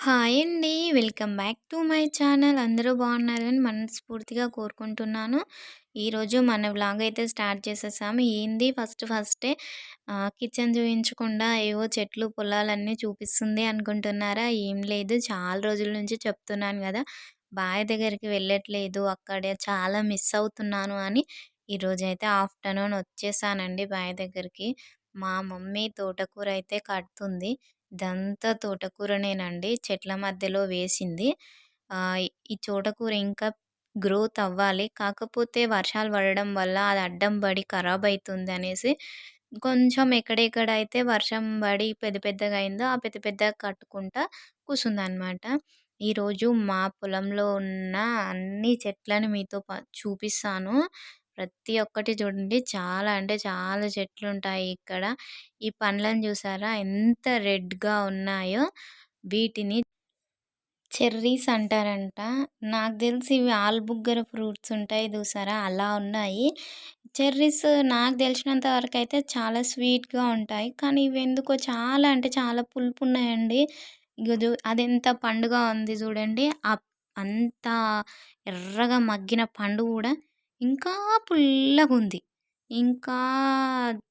Hi అండి. Welcome back to my channel. అందరూ బాగున్నారని మనస్ఫూర్తిగా కోరుకుంటున్నాను. ఈరోజు మన వ్లాగ్ అయితే స్టార్ట్ చేసేసాము. ఏంది ఫస్ట్ ఫస్టే కిచెన్ చూపించకుండా ఏవో చెట్లు, పొలాలన్నీ చూపిస్తుంది అనుకుంటున్నారా? ఏం లేదు. చాలా రోజుల నుంచి చెప్తున్నాను కదా బావి దగ్గరికి వెళ్ళట్లేదు. అక్కడే చాలా మిస్ అవుతున్నాను అని ఈరోజు అయితే ఆఫ్టర్‌నూన్ వచ్చేసానండి బావి దగ్గరికి. మా మమ్మీ తోటకూర అయితే కడుతుంది. ఇదంతా తోటకూరనేనండి. చెట్ల మధ్యలో వేసింది. ఈ తోటకూర ఇంకా గ్రోత్ అవ్వాలి. కాకపోతే వర్షాలు పడడం వల్ల అది అడ్డం పడి ఖరాబ్ అనేసి కొంచెం ఎక్కడెక్కడ అయితే వర్షం పడి పెద్ద పెద్దగా అయిందో ఆ పెద్ద పెద్దగా కట్టుకుంటా కూసుందనమాట. ఈరోజు మా పొలంలో ఉన్న అన్ని చెట్లను మీతో ప చూపిస్తాను. ప్రతి ఒక్కటి చూడండి చాలా అంటే చాలా చెట్లుంటాయి ఇక్కడ. ఈ పండ్లను చూసారా ఎంత రెడ్‌గా ఉన్నాయో వీటిని చెర్రీస్ అంటారంట. నాకు తెలిసి ఇవి ఆల్బుగ్గర ఫ్రూట్స్ ఉంటాయి చూసారా అలా ఉన్నాయి. చెర్రీస్ నాకు తెలిసినంత వరకైతే చాలా స్వీట్‌గా ఉంటాయి. కానీ ఇవి ఎందుకో చాలా అంటే చాలా పులుపు ఉన్నాయండి అదెంత పండుగ ఉంది చూడండి. అప్ అంత ఎర్రగా మగ్గిన పండు కూడా ఇంకా పుల్లగుంది. ఇంకా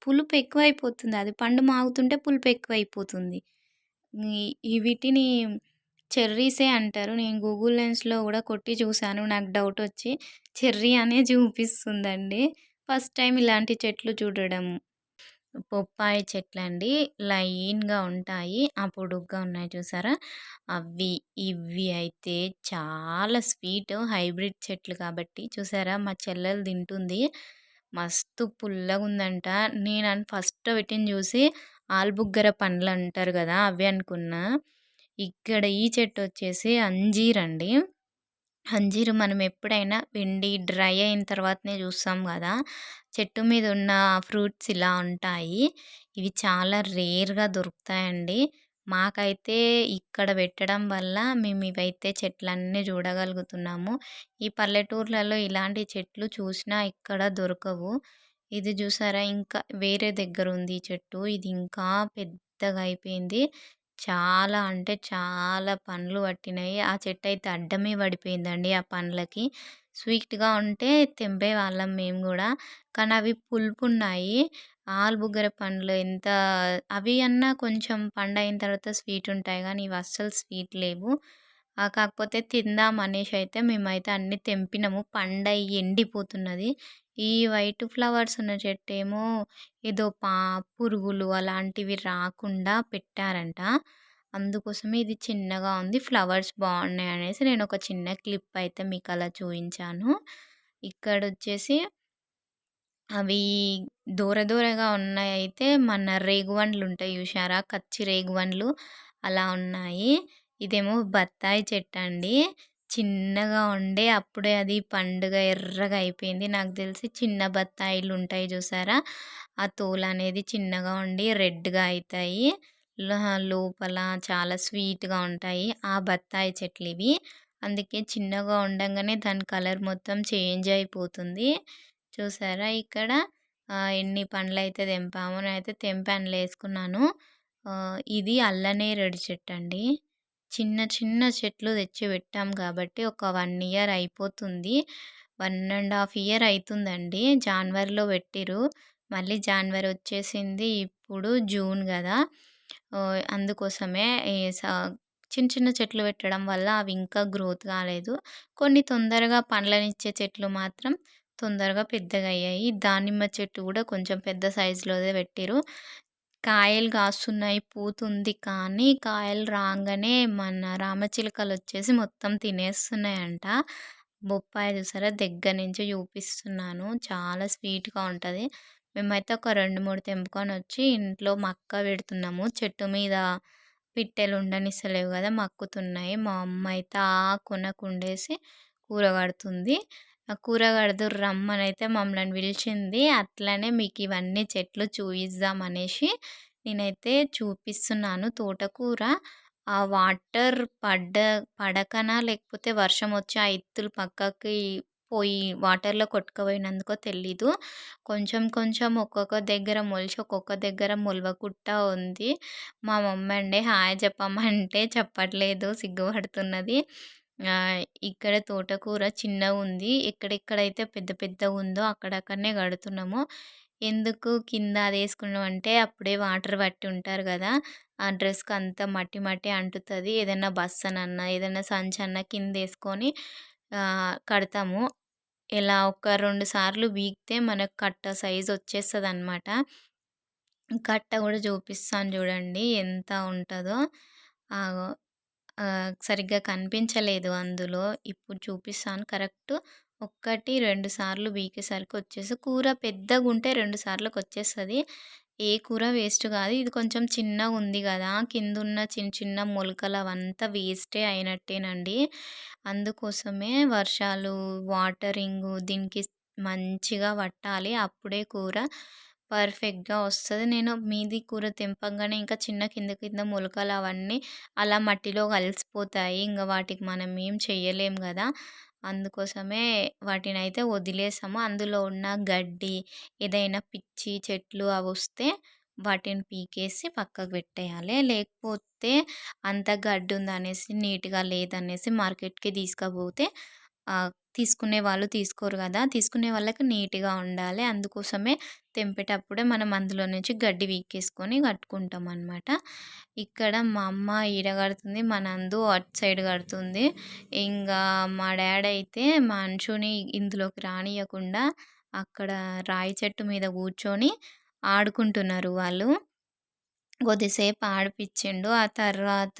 పులుపు ఎక్కువైపోతుంది. అది పండు మాగుతుంటే పులుపు ఎక్కువైపోతుంది. వీటిని చెర్రీసే అంటారు. నేను గూగుల్ లెన్స్‌లో కూడా కొట్టి చూశాను నాకు డౌట్ వచ్చి చెర్రీ అనే చూపిస్తుందండి. ఫస్ట్ టైం ఇలాంటి చెట్లు చూడడం. బొప్పాయి చెట్లండి. లైన్‌గా ఉంటాయి. ఆ పొడుగ్గా ఉన్నాయి చూసారా? అవి. ఇవి అయితే చాలా స్వీట్ హైబ్రిడ్ చెట్లు కాబట్టి చూసారా మా చెల్లెలు తింటుంది. మస్తు పుల్లగుందంట. నేను ఫస్ట్ వీటిని చూసి ఆల్బుగ్గర పండ్లు అంటారు కదా అవి అనుకున్నా. ఇక్కడ ఈ చెట్టు వచ్చేసి అంజీర్ అండి. అంజీరు మనం ఎప్పుడైనా ఎండి డ్రై అయిన తర్వాతనే చూస్తాం కదా చెట్టు మీద ఉన్న ఫ్రూట్స్ ఇలా ఉంటాయి. ఇవి చాలా రేర్‌గా దొరుకుతాయండి. మాకైతే ఇక్కడ పెట్టడం వల్ల మేము ఇవైతే చెట్లన్నీ చూడగలుగుతున్నాము. ఈ పల్లెటూర్లలో ఇలాంటి చెట్లు చూసినా ఇక్కడ దొరకవు. ఇది చూసారా ఇంకా వేరే దగ్గర ఉంది ఈ చెట్టు. ఇది ఇంకా పెద్దగా అయిపోయింది. చాలా అంటే చాలా పండ్లు పట్టినాయి. ఆ చెట్టు అయితే అడ్డమే పడిపోయిందండి ఆ పండ్లకి. స్వీట్‌గా ఉంటే తెంపేవాళ్ళం మేము కూడా కానీ అవి పులుపు పులుపున్నాయి. ఆలుబుగ్గర పండ్లు ఎంత అవి అన్నా కొంచెం పండయిన తర్వాత స్వీట్ ఉంటాయి కానీ ఇవి అస్సలు స్వీట్ లేవు. కాకపోతే తిందాం అనేసి అయితే మేమైతే అన్నీ తెంపినాము. పండయి ఎండిపోతున్నది. ఈ వైట్ ఫ్లవర్స్ ఉన్న చెట్టు ఏమో ఏదో పా పురుగులు అలాంటివి రాకుండా పెట్టారంట. అందుకోసమే ఇది చిన్నగా ఉంది. ఫ్లవర్స్ బాగున్నాయి అనేసి నేను ఒక చిన్న క్లిప్ అయితే మీకు అలా చూపించాను ఇక్కడ వచ్చేసి అవి దూర దూరగా ఉన్నాయి అయితే మన రేగువండ్లు ఉంటాయి చూసారా? కచ్చి రేగువండ్లు అలా ఉన్నాయి. ఇదేమో బత్తాయి చెట్టు అండి చిన్నగా ఉండే అప్పుడే అది పండుగ ఎర్రగా అయిపోయింది. నాకు తెలిసి చిన్న బత్తాయిలు ఉంటాయి చూసారా? ఆ తోలు అనేది చిన్నగా ఉండి రెడ్‌గా అవుతాయి లోపల చాలా స్వీట్‌గా ఉంటాయి. ఆ బత్తాయి చెట్లు ఇవి అందుకే చిన్నగా ఉండంగానే దాని కలర్ మొత్తం చేంజ్ అయిపోతుంది. చూసారా ఇక్కడ ఎన్ని ఎన్ని పండ్లయితే తెంపామో నేనైతే తెంపాను అందులో ఇది అల్లనేరేడు చెట్టండి. చిన్న చిన్న చెట్లు తెచ్చి పెట్టాం కాబట్టి ఒక వన్ ఇయర్ అయిపోతుంది. వన్ అండ్ హాఫ్ ఇయర్ అవుతుందండి జాన్వరిలో పెట్టిరు మళ్ళీ జాన్వరి వచ్చేసింది. ఇప్పుడు జూన్ కదా అందుకోసమే చిన్న చిన్న చెట్లు పెట్టడం వల్ల అవి ఇంకా గ్రోత్ కాలేదు. కొన్ని తొందరగా పండ్లనిచ్చే చెట్లు మాత్రం తొందరగా పెద్దగా అయ్యాయి దానిమ్మ చెట్టు కూడా కొంచెం పెద్ద సైజులోదే పెట్టిరు కాయలు కాస్తున్నాయి. పూతుంది. కానీ కాయలు రాగానే మన రామచిలుకలొచ్చేసి మొత్తం తినేస్తున్నాయంట. బొప్పాయి చూసారా? దగ్గర నుంచి చూపిస్తున్నాను. చాలా స్వీట్‌గా ఉంటుంది మేమైతే ఒక రెండు మూడు తెంపుకొని వచ్చి ఇంట్లో మక్క పెడుతున్నాము. చెట్టు మీద పిట్టెలు ఉండనిస్తలేవు కదా మక్కుతున్నాయి. మా అమ్మ అయితే ఆ కొనకుండేసి కూర కడుతుంది. ఆ కూర కడుదురు అయితే మమ్మల్ని పిలిచింది. అట్లనే మీకు ఇవన్నీ చెట్లు చూయిద్దాం అనేసి నేనైతే చూపిస్తున్నాను. తోటకూర ఆ వాటర్ పడ్డ పడకనా లేకపోతే వర్షం వచ్చి ఆ ఎత్తులు పక్కకి పోయి వాటర్‌లో కొట్టుకుపోయినందుకో తెలీదు. కొంచెం కొంచెం ఒక్కొక్క దగ్గర మొలిచి, ఒక్కొక్క దగ్గర మొలవకుట్ట ఉంది. మా మమ్మీ అండి హాయ్ చెప్పమంటే చెప్పట్లేదు సిగ్గుపడుతున్నది. ఇక్కడ తోటకూర చిన్నగుంది. ఎక్కడెక్కడైతే పెద్ద పెద్దగుందో అక్కడక్కడనే కడుతున్నాము. ఎందుకు కింద అదేసుకున్నాం అంటే అప్పుడే వాటర్ పట్టి ఉంటారు కదా ఆ డ్రెస్‌కి అంతా మట్టి మట్టి అంటుతుంది ఏదైనా బస్సనన్నా, ఏదైనా సంచన్నా కింద వేసుకొని కడతాము. ఇలా ఒక రెండు సార్లు వీగితే మనకు కట్ట సైజ్ అనమాట కట్ట కూడా చూపిస్తాను చూడండి ఎంత ఉంటుందో సరిగ్గా కనిపించలేదు అందులో. ఇప్పుడు చూపిస్తాను కరెక్ట్. ఒక్కటి, రెండు సార్లు పీకేసరికి వచ్చేసి కూర పెద్దగా ఉంటే రెండు సార్లకు వచ్చేస్తుంది ఏ కూర వేస్ట్ కాదు ఇది కొంచెం చిన్నగా ఉంది కదా కింద ఉన్న చిన్న చిన్న మొలకలు అవంతా వేస్టే అయినట్టేనండి. అందుకోసమే వర్షాలు, వాటరింగు దీనికి మంచిగా పట్టాలి. అప్పుడే కూర పర్ఫెక్ట్‌గా వస్తుంది నేను మీది కూర తెంపంగానే ఇంకా చిన్న కింద కింద మొలకలు అవన్నీ అలా మట్టిలో కలిసిపోతాయి. ఇంకా వాటికి మనం ఏం చెయ్యలేం కదా అందుకోసమే వాటిని అయితే వదిలేసాము. అందులో ఉన్న గడ్డి, ఏదైనా పిచ్చి చెట్లు అవి వస్తే వాటిని పీకేసి పక్కకు పెట్టేయాలి. లేకపోతే అంత గడ్డి ఉందనేసి నీట్‌గా లేదనేసి మార్కెట్‌కి తీసుకపోతే తీసుకునే వాళ్ళు తీసుకోరు కదా తీసుకునే వాళ్ళకి నీట్‌గా ఉండాలి. అందుకోసమే తెంపేటప్పుడే మనం అందులో నుంచి గడ్డి వీకేసుకొని కట్టుకుంటాం అనమాట ఇక్కడ మా అమ్మ ఈడ కడుతుంది. మా నందు అటు సైడ్ కడుతుంది. ఇంకా మా డాడీ అయితే మా అంశుని ఇందులోకి రానియకుండా అక్కడ రాయి చెట్టు మీద కూర్చొని ఆడుకుంటున్నారు వాళ్ళు. కొద్దిసేపు ఆడిపించిండు ఆ తర్వాత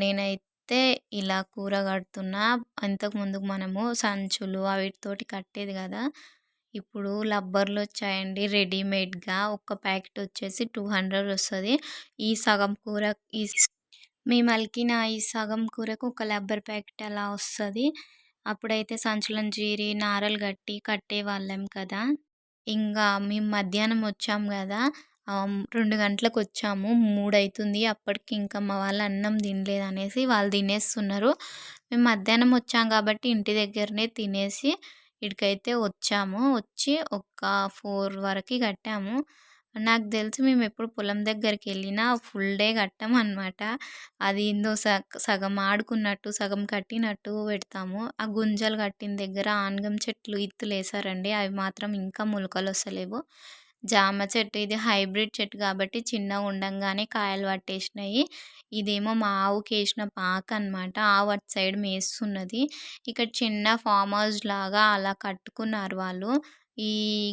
నేనైతే అయితే ఇలా కూర కడుతున్నా. ఇంతకుముందు మనము సంచులు వాటితోటి కట్టేది కదా ఇప్పుడు లబ్బర్లు వచ్చాయండి రెడీమేడ్‌గా. ఒక ప్యాకెట్ వచ్చేసి టూ హండ్రెడ్ వస్తుంది ఈ సగం కూర ఈ మేము అలికిన ఈ సగం కూరకు ఒక లబ్బర్ ప్యాకెట్ అలా వస్తుంది అప్పుడైతే సంచులను చీరి, నారలు కట్టి కట్టేవాళ్ళం కదా! ఇంకా మేము మధ్యాహ్నం వచ్చాం కదా రెండు గంటలకు వచ్చాము మూడు అవుతుంది అప్పటికి ఇంకా మా వాళ్ళు అన్నం తినలేదు అనేసి వాళ్ళు తినేస్తున్నారు. మేము మధ్యాహ్నం వచ్చాం కాబట్టి ఇంటి దగ్గరనే తినేసి ఇక్కడికైతే వచ్చాము. వచ్చి ఒక ఫోర్ వరకి కట్టాము. నాకు తెలిసి మేము ఎప్పుడు పొలం దగ్గరికి వెళ్ళినా ఫుల్ డే కట్టమనమాట. అది ఏందో సగం ఆడుకున్నట్టు, సగం కట్టినట్టు పెడతాము. ఆ గుంజలు కట్టిన దగ్గర ఆనగం చెట్లు ఇత్తులు వేసారండి అవి మాత్రం ఇంకా మొలకలొస్తలేవు. జామ చెట్టు ఇది హైబ్రిడ్ చెట్టు కాబట్టి చిన్నగుండంగానే కాయలు పట్టేసినాయి. ఇదేమో మా ఆవుకి వేసిన పాక పాకనమాట. ఆవు అటు సైడ్ మేస్తున్నది. ఇక్కడ చిన్న ఫార్మ్ హౌస్ లాగా అలా కట్టుకున్నారు వాళ్ళు. ఈ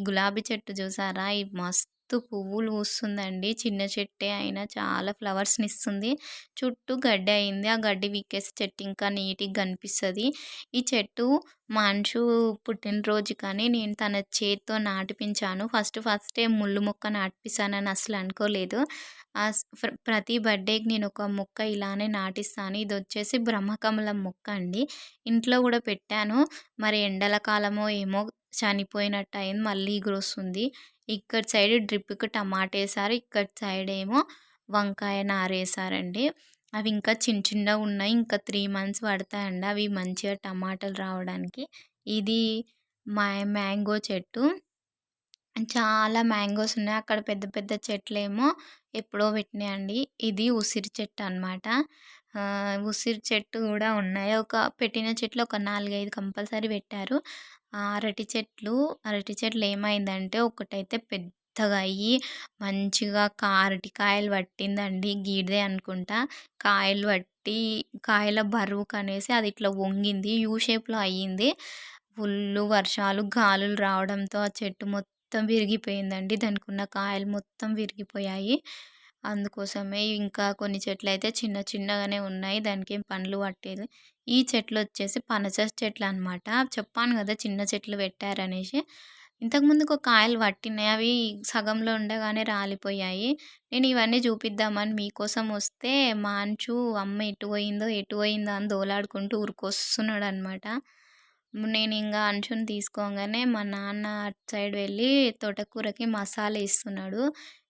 గులాబీ చెట్టు చూసారా? ఇది మస్తు పువ్వులు పూస్తుందండి. చిన్న చెట్టే అయినా చాలా ఫ్లవర్స్ని ఇస్తుంది చుట్టూ గడ్డి అయింది. ఆ గడ్డి వీకేసి చెట్టు ఇంకా నీట్‌గా కనిపిస్తుంది ఈ చెట్టు మనుషు పుట్టినరోజు పుట్టినరోజుకని నేను తన చేతితో నాటిపించాను. ఫస్ట్ ఫస్టే ముళ్ళు మొక్క నాటిపిస్తానని అసలు అనుకోలేదు. ప్రతి బర్త్‌డేకి నేను ఒక మొక్క ఇలానే నాటిస్తాను. ఇది వచ్చేసి బ్రహ్మకమలం మొక్క అండి. ఇంట్లో కూడా పెట్టాను. మరి ఎండల కాలమో ఏమో చనిపోయినట్టు అయింది. మళ్ళీ ఇగురొస్తుంది. ఇక్కడ సైడ్ డ్రిప్‌కి టమాటేసారు. ఇక్కడ సైడ్ ఏమో వంకాయ నారేసారండి. అవి ఇంకా చిన్న చిన్నగా ఉన్నాయి ఇంకా త్రీ మంత్స్ పడతాయండి అవి మంచిగా టమాటాలు రావడానికి. ఇది మా మ్యాంగో చెట్టు. చాలా మ్యాంగోస్ ఉన్నాయి. అక్కడ పెద్ద పెద్ద చెట్లేమో ఎప్పుడో పెట్టినాయండి. ఇది ఉసిరి చెట్టు అనమాట. ఉసిరి చెట్టు కూడా ఉన్నాయి. ఒక పెట్టిన చెట్లు ఒక 4, 5 కంపల్సరీ పెట్టారు. ఆ అరటి చెట్లు, అరటి చెట్లు ఏమైందంటే ఒకటైతే పెద్దగా అయ్యి మంచిగా కా అరటికాయలు పట్టిందండి. గీడిదే అనుకుంటా. కాయలు పట్టి కాయల బరువు కనేసి అది ఇట్లా వంగింది. యూ షేప్‌లో అయ్యింది. ఫుల్లు వర్షాలు, గాలులు రావడంతో ఆ చెట్టు మొత్తం విరిగిపోయిందండి. దానికున్న కాయలు మొత్తం విరిగిపోయాయి. అందుకోసమే ఇంకా కొన్ని చెట్లయితే చిన్న చిన్నగానే ఉన్నాయి. దానికి ఏం పండ్లు పట్టేది. ఈ చెట్లు వచ్చేసి పనస చెట్లనమాట. చెప్పాను కదా చిన్న చెట్లు పెట్టారనేసి. ఇంతకుముందుకు కాయలు పట్టినాయి. అవి సగంలో ఉండగానే రాలిపోయాయి. నేను ఇవన్నీ చూపిద్దామని మీకోసం వస్తే మా అంచు అమ్మ ఎటు పోయిందో, ఎటు పోయిందో అని దోలాడుకుంటూ ఊరికొస్తున్నాడు అనమాట నేను ఇంకా అంచుని తీసుకోగానే మా నాన్న అటు సైడ్ వెళ్ళి తోటకూరకి మసాలా ఇస్తున్నాడు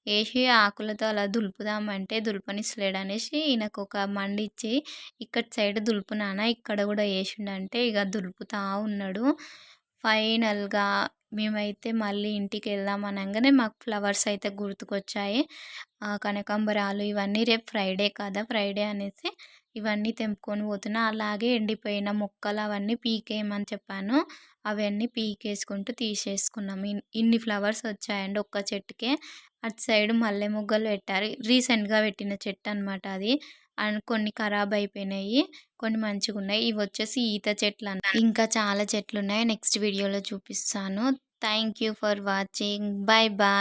వేసి ఆకులతో అలా దులుపుదామంటే దులపనిస్తలేడనేసి ఈయనకొక మండిచ్చి ఇక్కడి సైడ్ దులుపునానా ఇక్కడ కూడా వేసిండంటే ఇక దులుపుతా ఉన్నాడు. ఫైనల్‌గా మేమైతే మళ్ళీ ఇంటికి వెళ్దాం అనగానే మాకు ఫ్లవర్స్ అయితే గుర్తుకొచ్చాయి. కనకాంబరాలు ఇవన్నీ రేపు ఫ్రైడే కదా! ఫ్రైడే అనేసి ఇవన్నీ తెంపుకొని పోతున్నా. అలాగే ఎండిపోయిన మొక్కలు అవన్నీ పీకేయమని చెప్పాను. అవన్నీ పీకేసుకుంటూ తీసేసుకున్నాం. ఇన్ ఇన్ని ఫ్లవర్స్ వచ్చాయండి ఒక్క చెట్టుకే. అటు సైడ్ మల్లె మొగ్గలు పెట్టారు. రీసెంట్‌గా పెట్టిన చెట్టు అనమాట అది. అండ్ కొన్ని ఖరాబ్ అయిపోయినాయి. కొన్ని మంచిగా ఉన్నాయి ఇవి వచ్చేసి ఈత చెట్లు అన్న ఇంకా చాలా చెట్లు ఉన్నాయి నెక్స్ట్ వీడియోలో చూపిస్తాను. Thank you for watching. Bye bye